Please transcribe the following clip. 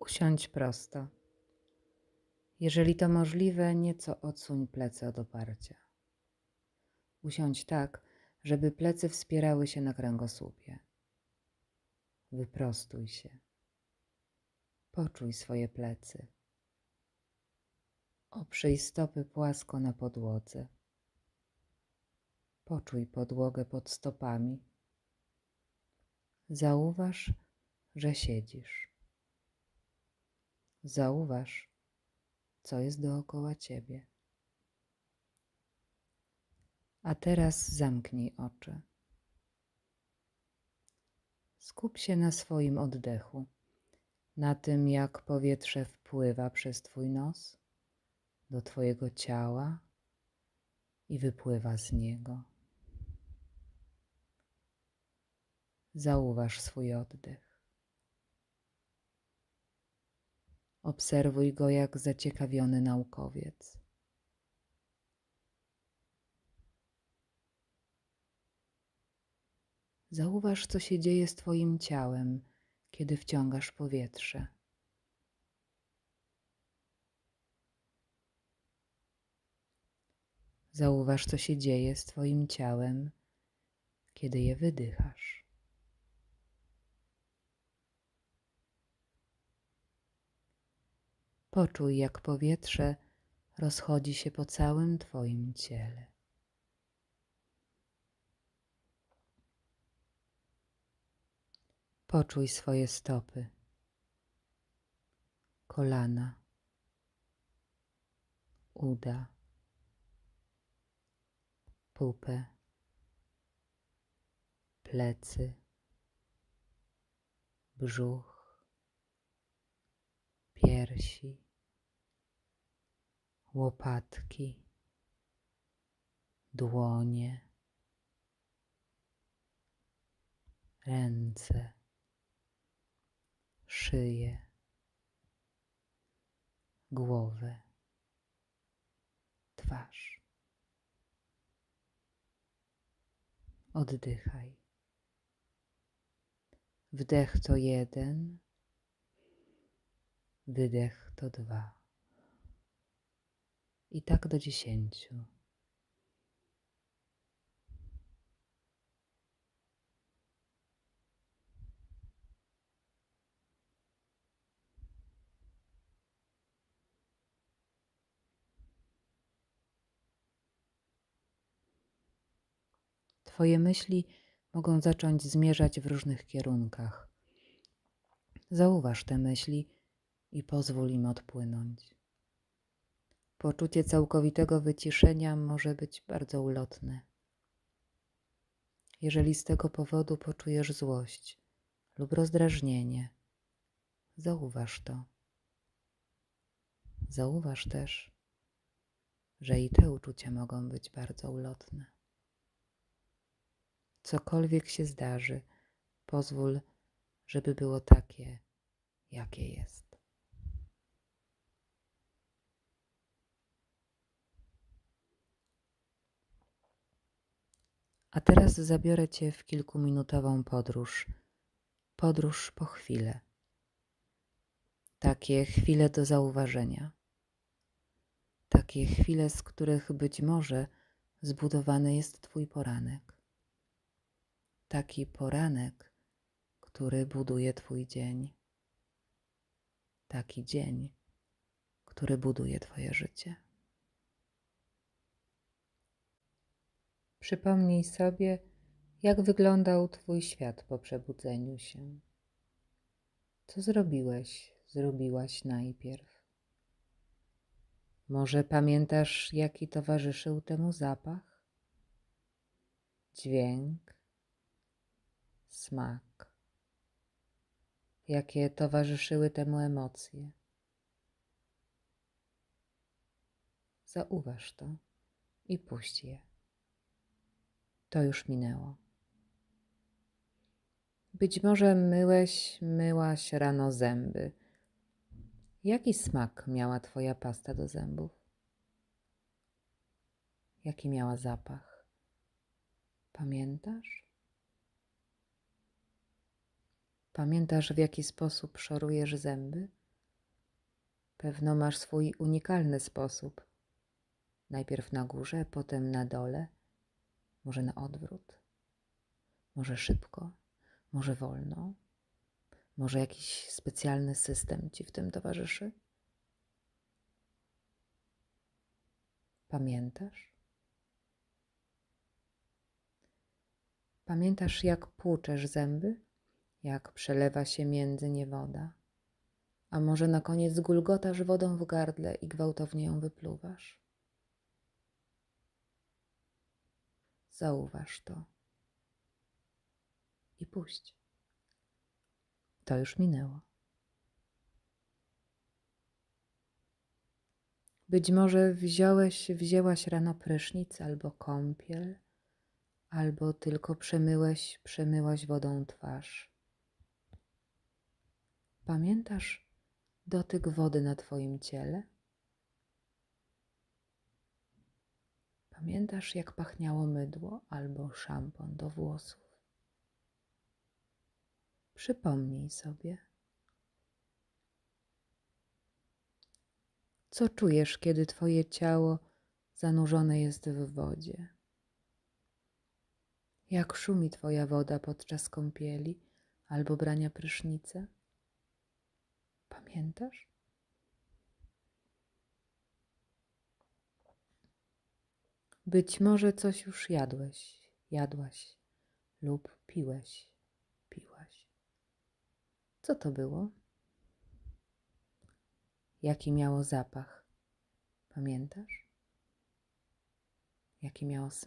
Usiądź prosto. Jeżeli to możliwe, nieco odsuń plecy od oparcia. Usiądź tak, żeby plecy wspierały się na kręgosłupie. Wyprostuj się. Poczuj swoje plecy. Oprzyj stopy płasko na podłodze. Poczuj podłogę pod stopami. Zauważ, że siedzisz. Zauważ, co jest dookoła ciebie. A teraz zamknij oczy. Skup się na swoim oddechu, na tym, jak powietrze wpływa przez Twój nos do Twojego ciała i wypływa z niego. Zauważ swój oddech. Obserwuj go jak zaciekawiony naukowiec. Zauważ, co się dzieje z Twoim ciałem, kiedy wciągasz powietrze. Zauważ, co się dzieje z Twoim ciałem, kiedy je wydychasz. Poczuj, jak powietrze rozchodzi się po całym Twoim ciele. Poczuj swoje stopy, kolana, uda, pupę, plecy, brzuch, piersi, łopatki, dłonie, ręce, szyję, głowę, twarz. Oddychaj. Wdech to jeden, wydech to dwa. I tak do dziesięciu. Twoje myśli mogą zacząć zmierzać w różnych kierunkach. Zauważ te myśli i pozwól im odpłynąć. Poczucie całkowitego wyciszenia może być bardzo ulotne. Jeżeli z tego powodu poczujesz złość lub rozdrażnienie, zauważ to. Zauważ też, że i te uczucia mogą być bardzo ulotne. Cokolwiek się zdarzy, pozwól, żeby było takie, jakie jest. A teraz zabiorę Cię w kilkuminutową podróż. Podróż po chwilę. Takie chwile do zauważenia. Takie chwile, z których być może zbudowany jest Twój poranek. Taki poranek, który buduje Twój dzień. Taki dzień, który buduje Twoje życie. Przypomnij sobie, jak wyglądał Twój świat po przebudzeniu się. Co zrobiłeś, zrobiłaś najpierw? Może pamiętasz, jaki towarzyszył temu zapach? Dźwięk, smak. Jakie towarzyszyły temu emocje? Zauważ to i puść je. To już minęło. Być może myłeś, myłaś rano zęby. Jaki smak miała Twoja pasta do zębów? Jaki miała zapach? Pamiętasz? Pamiętasz, w jaki sposób szorujesz zęby? Pewno masz swój unikalny sposób. Najpierw na górze, potem na dole, może na odwrót, może szybko, może wolno, może jakiś specjalny system ci w tym towarzyszy? Pamiętasz? Pamiętasz, jak płuczesz zęby? Jak przelewa się między nie woda? A może na koniec gulgotasz wodą w gardle i gwałtownie ją wypluwasz? Zauważ to i puść. To już minęło. Być może wziąłeś, wzięłaś rano prysznic albo kąpiel, albo tylko przemyłeś, przemyłaś wodą twarz. Pamiętasz dotyk wody na Twoim ciele? Pamiętasz, jak pachniało mydło albo szampon do włosów? Przypomnij sobie. Co czujesz, kiedy Twoje ciało zanurzone jest w wodzie? Jak szumi Twoja woda podczas kąpieli albo brania prysznica? Pamiętasz? Być może coś już jadłeś, jadłaś lub piłeś, piłaś. Co to było? Jaki miało zapach? Pamiętasz? Jaki miało smak?